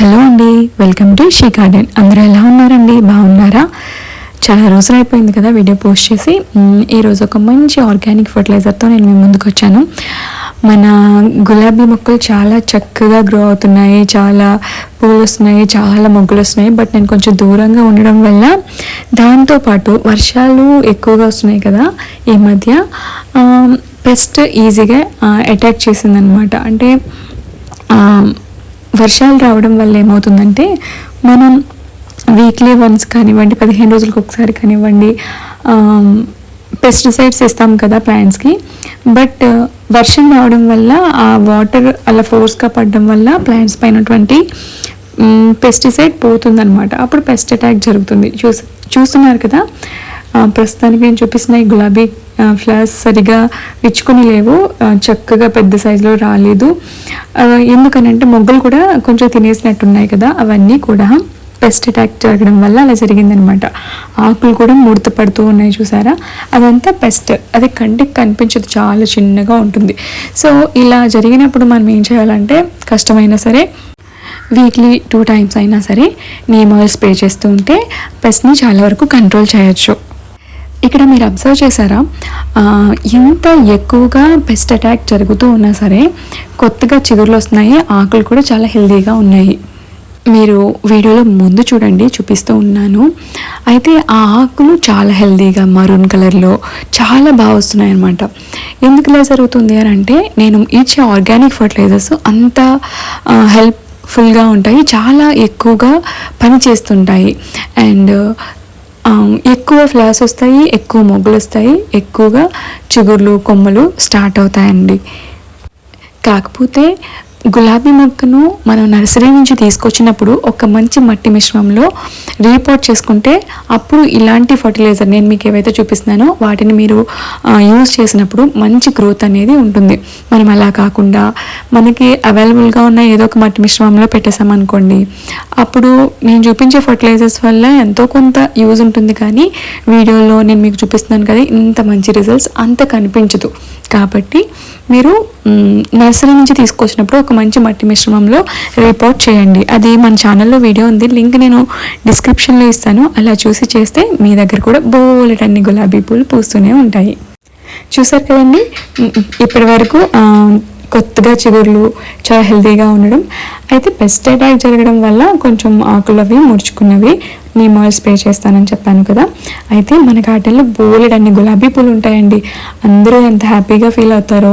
Hello అండి welcome to she garden. అందరూ ఎలా ఉన్నారండి? బాగున్నారా? చాలా రోజులు అయిపోయింది కదా వీడియో పోస్ట్ చేసి. ఈరోజు ఒక మంచి ఆర్గానిక్ ఫర్టిలైజర్తో నేను మీ ముందుకు వచ్చాను. మన గులాబీ మొక్కలు చాలా చక్కగా గ్రో అవుతున్నాయి చాలా పూలు వస్తున్నాయి చాలా మొగ్గులు వస్తున్నాయి బట్ నేను కొంచెం దూరంగా ఉండడం వల్ల దాంతోపాటు వర్షాలు ఎక్కువగా వస్తున్నాయి కదా ఈ మధ్య. పెస్ట్ ఈజీగా అటాక్ చేసిందనమాట అంటే వర్షాలు రావడం వల్ల ఏమవుతుందంటే మనం వీక్లీ వన్స్ కానివ్వండి పదిహేను రోజులకు ఒకసారి కానివ్వండి పెస్టిసైడ్స్ ఇస్తాం కదా ప్లాంట్స్కి బట్ వర్షం రావడం వల్ల ఆ వాటర్ అలా ఫోర్స్గా పడడం వల్ల ప్లాంట్స్ పైనటువంటి పెస్టిసైడ్ పోతుందనమాట అప్పుడు పెస్ట్ అటాక్ జరుగుతుంది. చూస్ చూస్తున్నారు కదా? ప్రస్తుతానికి నేను చూపిస్తున్న ఈ గులాబీ ఫ్లవర్స్ సరిగా విచ్చుకొని లేవు. చక్కగా పెద్ద సైజులో రాలేదు. ఎందుకనంటే మొగ్గలు కూడా కొంచెం తినేసినట్టున్నాయి కదా అవన్నీ కూడా పెస్ట్ అటాక్ జరగడం వల్ల అలా జరిగిందనమాట. ఆకులు కూడా ముడత పడుతూ ఉన్నాయి చూసారా? అదంతా పెస్ట్ అది కంటికి కనిపించదు చాలా చిన్నగా ఉంటుంది. సో ఇలా జరిగినప్పుడు మనం ఏం చేయాలంటే కష్టమైనా సరే వీక్లీ టూ టైమ్స్ అయినా సరే నీమ్ ఆయిల్ స్ప్రే చేస్తూ ఉంటే పెస్ట్ని చాలా వరకు కంట్రోల్ చేయొచ్చు. ఇక్కడ మీరు అబ్జర్వ్ చేశారా? ఎంత ఎక్కువగా పెస్ట్ అటాక్ జరుగుతూ ఉన్నా సరే కొత్తగా చిగురులు వస్తున్నాయి ఆకులు కూడా చాలా హెల్తీగా ఉన్నాయి. మీరు వీడియోలో ముందు చూడండి చూపిస్తూ ఉన్నాను. అయితే ఆ ఆకులు చాలా హెల్దీగా మరూన్ కలర్లో చాలా బాగా వస్తున్నాయి అనమాట ఎందుకు ఇలా జరుగుతుంది అని అంటే నేను ఇచ్చే ఆర్గానిక్ ఫర్టిలైజర్స్ అంత హెల్ప్ఫుల్గా ఉంటాయి చాలా ఎక్కువగా పని చేస్తుంటాయి అండ్ ఎక్కువ ఫ్లవర్స్ వస్తాయి ఎక్కువ మొగ్గులు వస్తాయి ఎక్కువగా చిగుర్లు కొమ్మలు స్టార్ట్ అవుతాయండి. కాకపోతే గులాబీ మొక్కను మనం నర్సరీ నుంచి తీసుకొచ్చినప్పుడు ఒక మంచి మట్టి మిశ్రమంలో రీపోర్ట్ చేసుకుంటే అప్పుడు ఇలాంటి ఫర్టిలైజర్ నేను మీకు ఏవైతే చూపిస్తున్నానో వాటిని మీరు యూజ్ చేసినప్పుడు మంచి గ్రోత్ అనేది ఉంటుంది. మనం అలా కాకుండా మనకి అవైలబుల్గా ఉన్న ఏదో ఒక మట్టి మిశ్రమంలో పెట్టేసామనుకోండి అప్పుడు నేను చూపించే ఫర్టిలైజర్స్ వల్ల ఎంతో కొంత యూజ్ ఉంటుంది కానీ వీడియోలో నేను మీకు చూపిస్తున్నాను కదా ఇంత మంచి రిజల్ట్స్ అంత కనిపించదు. కాబట్టి మీరు నర్సరీ నుంచి తీసుకొచ్చినప్పుడు ఒక మంచి మట్టి మిశ్రమంలో రిపోర్ట్ చేయండి. అది మన ఛానల్లో వీడియో ఉంది. లింక్ నేను డిస్క్రిప్షన్లో ఇస్తాను. అలా చూసి చేస్తే మీ దగ్గర కూడా బోలెటన్ని గులాబీ పూలు పూస్తూనే ఉంటాయి. చూసారు కదండి? ఇప్పటి వరకు కొత్తగా చిగుర్లు చాలా హెల్తీగా ఉండడం. అయితే పెస్ట్ అటాక్ జరగడం వల్ల కొంచెం ఆకులు అవి ముడుచుకున్నవి నీమ్ ఆయిల్ స్ప్రే చేస్తానని చెప్పాను కదా. అయితే మన గార్డెన్లో బోలెడన్ని గులాబీ పూలు ఉంటాయండి. అందరూ ఎంత హ్యాపీగా ఫీల్ అవుతారో.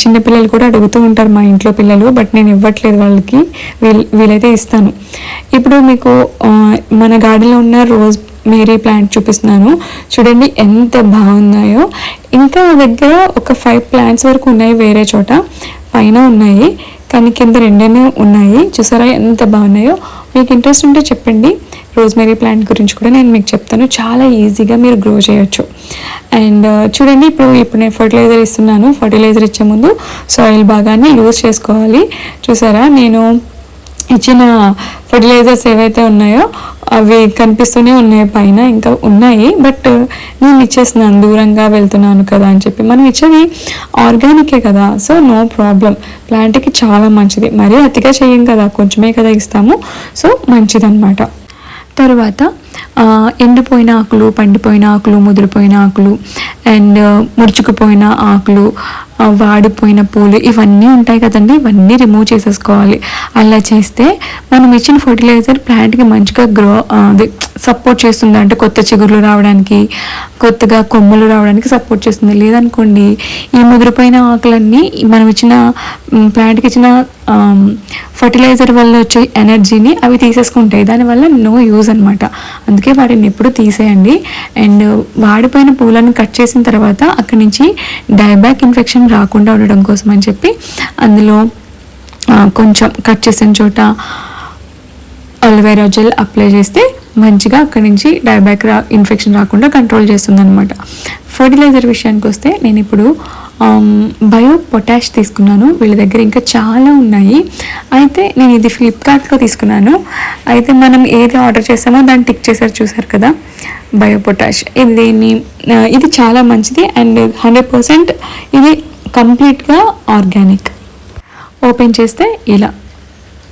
చిన్నపిల్లలు కూడా అడుగుతూ ఉంటారు మా ఇంట్లో పిల్లలు బట్ నేను ఇవ్వట్లేదు వాళ్ళకి. వీల్ వీలైతే ఇస్తాను. ఇప్పుడు మీకు మన గార్డెన్లో ఉన్న రోజ్ మేరీ ప్లాంట్ చూపిస్తున్నాను. చూడండి ఎంత బాగున్నాయో. ఇంకా నా దగ్గర ఒక ఫైవ్ ప్లాంట్స్ వరకు ఉన్నాయి వేరే చోట. పైన ఉన్నాయి. కానీ కింద రెండేనే ఉన్నాయి. చూసారా ఎంత బాగున్నాయో. మీకు ఇంట్రెస్ట్ ఉంటే చెప్పండి. రోజ్మేరీ ప్లాంట్ గురించి కూడా నేను మీకు చెప్తాను. చాలా ఈజీగా మీరు గ్రో చేయొచ్చు. అండ్ uh, చూడండి ఇప్పుడు ఇప్పుడు నేను ఫర్టిలైజర్ ఇస్తున్నాను. ఫర్టిలైజర్ ఇచ్చే ముందు సాయిల్ భాగాన్ని యూజ్ చేసుకోవాలి. చూసారా నేను ఇచ్చిన ఫర్టిలైజర్స్ ఏవైతే ఉన్నాయో అవి కనిపిస్తూనే ఉన్నాయి పైన ఇంకా ఉన్నాయి. బట్ నేను ఇచ్చేస్తున్నాను దూరంగా వెళ్తున్నాను కదా అని చెప్పి మనం ఇచ్చేది ఆర్గానికే కదా సో నో ప్రాబ్లం ప్లాంట్కి చాలా మంచిది. మరీ అతిగా చేయం కదా కొంచెమే కదా ఇస్తాము. సో మంచిదన్నమాట. తర్వాత ఎండిపోయిన ఆకులు పండిపోయిన ఆకులు ముదిరిపోయిన ఆకులు అండ్ ముడుచుకుపోయిన ఆకులు వాడిపోయిన పూలు ఇవన్నీ ఉంటాయి కదండి ఇవన్నీ రిమూవ్ చేసేసుకోవాలి. అలా చేస్తే మనం ఇచ్చిన ఫర్టిలైజర్ ప్లాంట్కి మంచిగా గ్రో అది సపోర్ట్ చేస్తుంది. అంటే కొత్త చిగుర్లు రావడానికి కొత్తగా కొమ్మలు రావడానికి సపోర్ట్ చేస్తుంది. లేదనుకోండి ఈ ముదిరిపోయిన ఆకులన్నీ మనం ఇచ్చిన ప్లాంట్కి ఇచ్చిన ఫర్టిలైజర్ వల్ల వచ్చే ఎనర్జీని అవి తీసేసుకుంటాయి. దానివల్ల నో యూజ్ అనమాట అందుకే వాటిని ఎప్పుడు తీసేయండి. అండ్ వాడిపోయిన పూలను కట్ చేసిన తర్వాత అక్కడి నుంచి డైబ్యాక్ ఇన్ఫెక్షన్ రాకుండా ఉండడం కోసం అని చెప్పి అందులో కొంచెం కట్ చేసిన చోట అలోవెరా జెల్ అప్లై చేస్తే మంచిగా అక్కడి నుంచి డయాబ్యాక్ రా ఇన్ఫెక్షన్ రాకుండా కంట్రోల్ చేస్తుంది అనమాట ఫర్టిలైజర్ విషయానికి వస్తే నేను ఇప్పుడు బయో పొటాష్ తీసుకున్నాను. వీళ్ళ దగ్గర ఇంకా చాలా ఉన్నాయి. అయితే నేను ఇది ఫ్లిప్కార్ట్లో తీసుకున్నాను. అయితే మనం ఏది ఆర్డర్ చేస్తామో దాన్ని టిక్ చేశారు చూసారు కదా బయో పొటాష్. ఇది ఇది చాలా మంచిది అండ్ హండ్రెడ్ పర్సెంట్ ఇది కంప్లీట్గా ఆర్గానిక్. ఓపెన్ చేస్తే ఇలా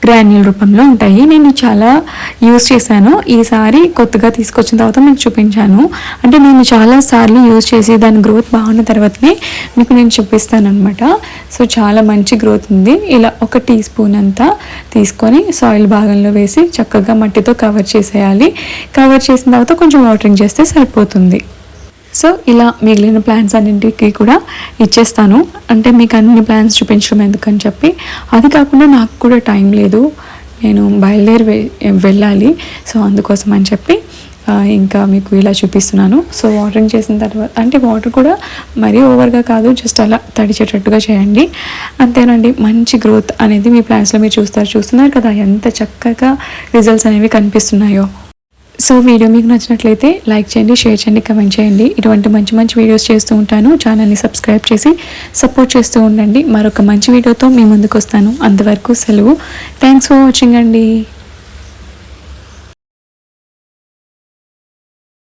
గ్రాన్యూల్ రూపంలో ఉంటాయి. నేను చాలా యూస్ చేశాను. ఈసారి కొత్తగా తీసుకొచ్చిన తర్వాత మీకు చూపించాను. అంటే నేను చాలా సార్లు చేసి దాని గ్రోత్ బాగున్న తర్వాతనే మీకు నేను చూపిస్తాను అనమాట సో చాలా మంచి గ్రోత్ ఉంది. ఇలా ఒక టీ స్పూన్ అంతా తీసుకొని సాయిల్ భాగంలో వేసి చక్కగా మట్టితో కవర్ చేసేయాలి. కవర్ చేసిన తర్వాత కొంచెం వాటరింగ్ చేస్తే సరిపోతుంది. సో ఇలా మిగిలిన ప్లాన్స్ అన్నింటికి కూడా ఇచ్చేస్తాను. అంటే మీకు అన్ని ప్లాన్స్ చూపించడం ఎందుకని చెప్పి. అది కాకుండా నాకు కూడా టైం లేదు. నేను బయలుదేరి వె- వెళ్ళాలి. సో అందుకోసం అని చెప్పి ఇంకా మీకు ఇలా చూపిస్తున్నాను. సో వాటరింగ్ చేసిన తర్వాత అంటే వాటర్ కూడా మరీ ఓవర్గా కాదు జస్ట్ అలా తడిచేటట్టుగా చేయండి. అంతేనండి మంచి గ్రోత్ అనేది మీ ప్లాన్స్లో మీరు చూస్తారు. చూస్తున్నారు కదా ఎంత చక్కగా రిజల్ట్స్ అనేవి కనిపిస్తున్నాయో. సో వీడియో మీకు నచ్చినట్లయితే లైక్ చేయండి షేర్ చేయండి కమెంట్ చేయండి. ఇటువంటి మంచి మంచి వీడియోస్ చేస్తూ ఉంటాను. ఛానల్ని సబ్స్క్రైబ్ చేసి సపోర్ట్ చేస్తూ ఉండండి. మరొక మంచి వీడియోతో మీ ముందుకు వస్తాను. అంతవరకు సెలవు. థ్యాంక్స్ ఫర్ వాచింగ్ అండి.